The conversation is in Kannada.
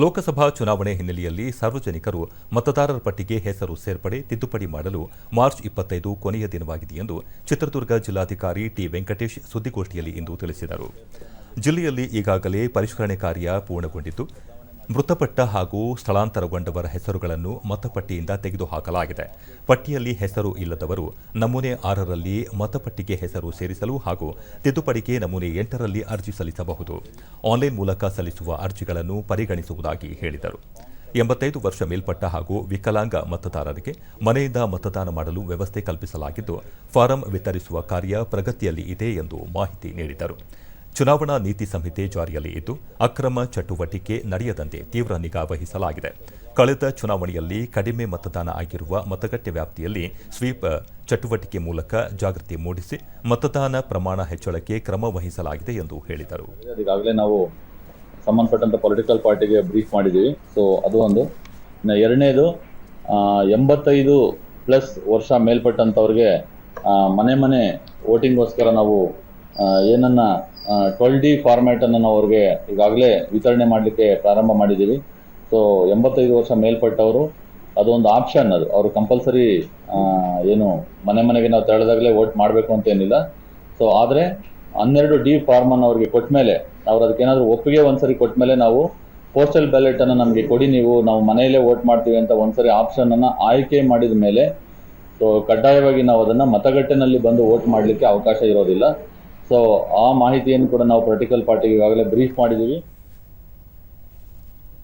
ಲೋಕಸಭಾ ಚುನಾವಣೆ ಹಿನ್ನೆಲೆಯಲ್ಲಿ ಸಾರ್ವಜನಿಕರು ಮತದಾರರ ಪಟ್ಟಿಗೆ ಹೆಸರು ಸೇರ್ಪಡೆ, ತಿದ್ದುಪಡಿ ಮಾಡಲು ಮಾರ್ಚ್ ಇಪ್ಪತ್ತೈದು ಕೊನೆಯ ದಿನವಾಗಿದೆ ಎಂದು ಚಿತ್ರದುರ್ಗ ಜಿಲ್ಲಾಧಿಕಾರಿ ಟಿ ವೆಂಕಟೇಶ್ ಸುದ್ದಿಗೋಷ್ಠಿಯಲ್ಲಿ ಇಂದು ತಿಳಿಸಿದರು. ಜಿಲ್ಲೆಯಲ್ಲಿ ಈಗಾಗಲೇ ಪರಿಷ್ಕರಣೆ ಕಾರ್ಯ ಪೂರ್ಣಗೊಂಡಿದ್ದು ಮೃತಪಟ್ಟ ಹಾಗೂ ಸ್ಥಳಾಂತರಗೊಂಡವರ ಹೆಸರುಗಳನ್ನು ಮತಪಟ್ಟಿಯಿಂದ ತೆಗೆದುಹಾಕಲಾಗಿದೆ. ಪಟ್ಟಿಯಲ್ಲಿ ಹೆಸರು ಇಲ್ಲದವರು ನಮೂನೆ ಆರರಲ್ಲಿ ಮತಪಟ್ಟಿಗೆ ಹೆಸರು ಸೇರಿಸಲು ಹಾಗೂ ತಿದ್ದುಪಡಿಗೆ ನಮೂನೆ ಎಂಟರಲ್ಲಿ ಅರ್ಜಿ ಸಲ್ಲಿಸಬಹುದು. ಆನ್ಲೈನ್ ಮೂಲಕ ಸಲ್ಲಿಸುವ ಅರ್ಜಿಗಳನ್ನು ಪರಿಗಣಿಸುವುದಾಗಿ ಹೇಳಿದರು. ಎಂಬತ್ತೈದು ವರ್ಷ ಮೇಲ್ಪಟ್ಟ ಹಾಗೂ ವಿಕಲಾಂಗ ಮತದಾರರಿಗೆ ಮನೆಯಿಂದ ಮತದಾನ ಮಾಡಲು ವ್ಯವಸ್ಥೆ ಕಲ್ಪಿಸಲಾಗಿದ್ದು, ಫಾರಂ ವಿತರಿಸುವ ಕಾರ್ಯ ಪ್ರಗತಿಯಲ್ಲಿ ಇದೆ ಎಂದು ಮಾಹಿತಿ ನೀಡಿದರು. ಚುನಾವಣಾ ನೀತಿ ಸಂಹಿತೆ ಜಾರಿಯಲ್ಲಿ ಇದ್ದು, ಅಕ್ರಮ ಚಟುವಟಿಕೆ ನಡೆಯದಂತೆ ತೀವ್ರ ನಿಗಾ ವಹಿಸಲಾಗಿದೆ. ಕಳೆದ ಚುನಾವಣೆಯಲ್ಲಿ ಕಡಿಮೆ ಮತದಾನ ಆಗಿರುವ ಮತಗಟ್ಟೆ ವ್ಯಾಪ್ತಿಯಲ್ಲಿ ಸ್ವೀಪ್ ಚಟುವಟಿಕೆ ಮೂಲಕ ಜಾಗೃತಿ ಮೂಡಿಸಿ ಮತದಾನ ಪ್ರಮಾಣ ಹೆಚ್ಚಳಕ್ಕೆ ಕ್ರಮ ವಹಿಸಲಾಗಿದೆ ಎಂದು ಹೇಳಿದರು. ಈಗಾಗಲೇ ನಾವು ಸಂಬಂಧಪಟ್ಟಂತ ಪೊಲಿಟಿಕಲ್ ಪಾರ್ಟಿಗೆ ಬ್ರೀಫ್ ಮಾಡಿದ್ದೀವಿ. ಸೊ ಅದು ಒಂದು. ಎರಡನೇದು ಎಂಬತ್ತೈದು ಪ್ಲಸ್ ವರ್ಷ ಮೇಲ್ಪಟ್ಟಂಥವ್ರಿಗೆ ಮನೆ ಮನೆ ವೋಟಿಂಗ್ಗೋಸ್ಕರ ನಾವು ಏನನ್ನ ಟ್ವೆಲ್ ಡಿ ಫಾರ್ಮ್ಯಾಟನ್ನು ನಾವು ಅವ್ರಿಗೆ ಈಗಾಗಲೇ ವಿತರಣೆ ಮಾಡಲಿಕ್ಕೆ ಪ್ರಾರಂಭ ಮಾಡಿದ್ದೀವಿ. ಸೊ ಎಂಬತ್ತೈದು ವರ್ಷ ಮೇಲ್ಪಟ್ಟವರು, ಅದೊಂದು ಆಪ್ಷನ್ ಅದು. ಅವರು ಕಂಪಲ್ಸರಿ ಏನು ಮನೆ ಮನೆಗೆ ನಾವು ತೆರಳಿದಾಗಲೇ ವೋಟ್ ಮಾಡಬೇಕು ಅಂತ ಏನಿಲ್ಲ. ಸೊ ಆದರೆ ಹನ್ನೆರಡು ಡಿ ಫಾರ್ಮನ್ನು ಅವ್ರಿಗೆ ಕೊಟ್ಟ ಮೇಲೆ ಅವ್ರು ಅದಕ್ಕೇನಾದರೂ ಒಪ್ಪಿಗೆ ಒಂದ್ಸರಿ ಕೊಟ್ಟ ಮೇಲೆ ನಾವು ಪೋಸ್ಟಲ್ ಬ್ಯಾಲೆಟನ್ನು ನಮಗೆ ಕೊಡಿ ನೀವು, ನಾವು ಮನೆಯಲ್ಲೇ ವೋಟ್ ಮಾಡ್ತೀವಿ ಅಂತ ಒಂದ್ಸರಿ ಆಪ್ಷನನ್ನು ಆಯ್ಕೆ ಮಾಡಿದ ಮೇಲೆ, ಸೊ, ಕಡ್ಡಾಯವಾಗಿ ನಾವು ಅದನ್ನು ಮತಗಟ್ಟೆನಲ್ಲಿ ಬಂದು ವೋಟ್ ಮಾಡಲಿಕ್ಕೆ ಅವಕಾಶ ಇರೋದಿಲ್ಲ. ಸೊ ಆ ಮಾಹಿತಿಯನ್ನು ಕೂಡ ನಾವು ಪೊಲಿಟಿಕಲ್ ಪಾರ್ಟಿಗೆ ಈಗಾಗಲೇ ಬ್ರೀಫ್ ಮಾಡಿದ್ದೀವಿ.